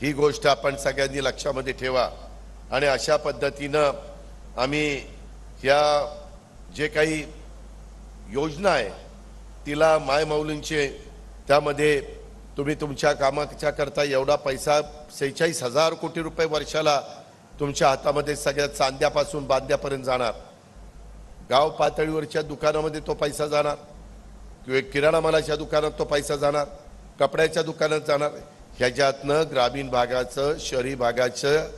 ही गोष्ट आपण सगळ्यांनी लक्षामध्ये ठेवा. आणि अशा पद्धतीनं आम्ही ह्या जे काही योजना आहे तिला मायमौलींचे त्यामध्ये तुम्ही तुमच्या कामाच्या करता एवढा पैसा सेहेचाळीस हजार कोटी रुपये वर्षाला तुमच्या हातामध्ये सगळ्या चांद्यापासून बांध्यापर्यंत जाणार. गाव पातळीवरच्या दुकानामध्ये तो पैसा जाणार. किंवा किराणा मालाच्या दुकानात तो पैसा जाणार. कपड्याच्या दुकानात जाणार. ह्याच्यातनं ग्रामीण भागाचं शहरी भागाचं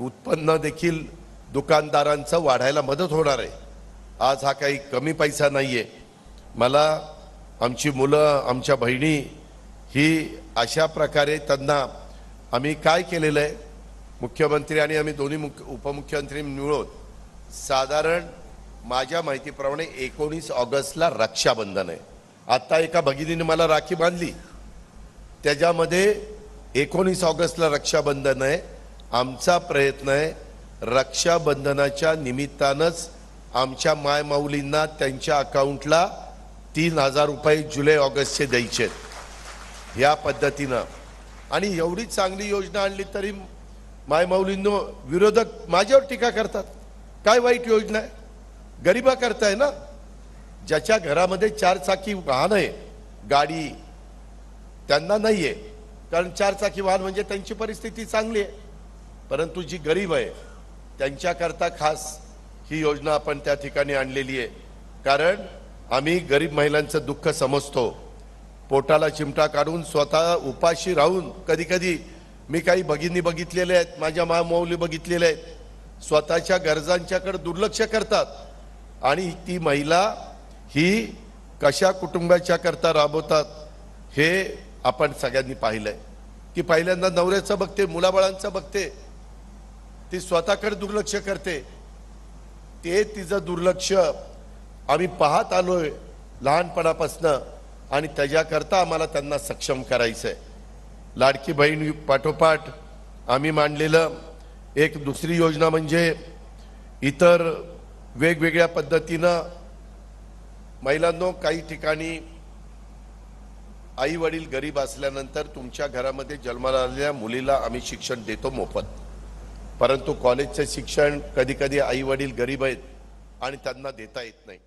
उत्पन्न देखील दुकानदारांचं वाढायला मदत होणार आहे. आज हा काही कमी पैसा नाही आहे मला आमची मुलं आमच्या बहिणी ही अशा प्रकारे त्यांना आम्ही काय केलेलं आहे? मुख्यमंत्री आणि आम्ही दोन्ही मुख्य उपमुख्यमंत्री मिळून साधारण माझ्या माहितीप्रमाणे एकोणीस ऑगस्टला रक्षाबंधन आहे. आत्ता एका भगिनीने मला राखी बांधली. त्याच्यामध्ये एकोणीस ऑगस्टला रक्षाबंधन आहे. आमचा प्रयत्न आहे रक्षाबंधनाच्या निमित्तानंच आमच्या मायमाऊलींना त्यांच्या अकाउंटला तीन हजार रुपये जुलै ऑगस्टचे द्यायचे आहेत. या पद्धतीनं. आणि एवढी चांगली योजना आणली तरी मायमाऊलींनो विरोधक माझ्यावर टीका करतात. काय वाईट योजना आहे? गरिबा करताय ना? ज्याच्या घरामध्ये चार चाकी वाहन आहे गाडी त्यांना नाही आहे कारण चारचाकी वाहन म्हणजे त्यांची परिस्थिती चांगली आहे. परंतु जी गरीब आहे त्यांच्याकरता खास ही योजना आपण त्या ठिकाणी आणलेली आहे. कारण आम्ही गरीब महिलांचं दुःख समजतो. पोटाला चिमटा काढून स्वतः उपाशी राहून कधी कधी मी काही भगिनी बघितलेल्या आहेत माझ्या मामौली बघितलेल्या आहेत. स्वतःच्या गरजांच्याकडे दुर्लक्ष करतात. आणि ती महिला ही कशा कुटुंबाच्या करता राबवतात हे आपण सगळ्यांनी पाहिलंय. की पहिल्यांदा नवऱ्याचं बघते मुलाबाळांचं बघते. ती स्वतःकडे दुर्लक्ष करते. ते तिचं दुर्लक्ष आम्ही पाहत आलोय लहानपणापासनं आणि त्याच्याकरता आम्हाला त्यांना सक्षम करायचं आहे लाडकी बहीण पाठोपाठ आम्ही मांडलेलं एक दुसरी योजना म्हणजे इतर वेगवेगळ्या पद्धतीनं महिलांनो काही ठिकाणी आई वडील गरीब असल्यानंतर तुमच्या घरामध्ये जन्माला आलेल्या मुलीला आम्ही शिक्षण देतो मोफत. परंतु कॉलेजचं शिक्षण कधी कधी आई वडील गरीब आहेत आणि त्यांना देता येत नाही.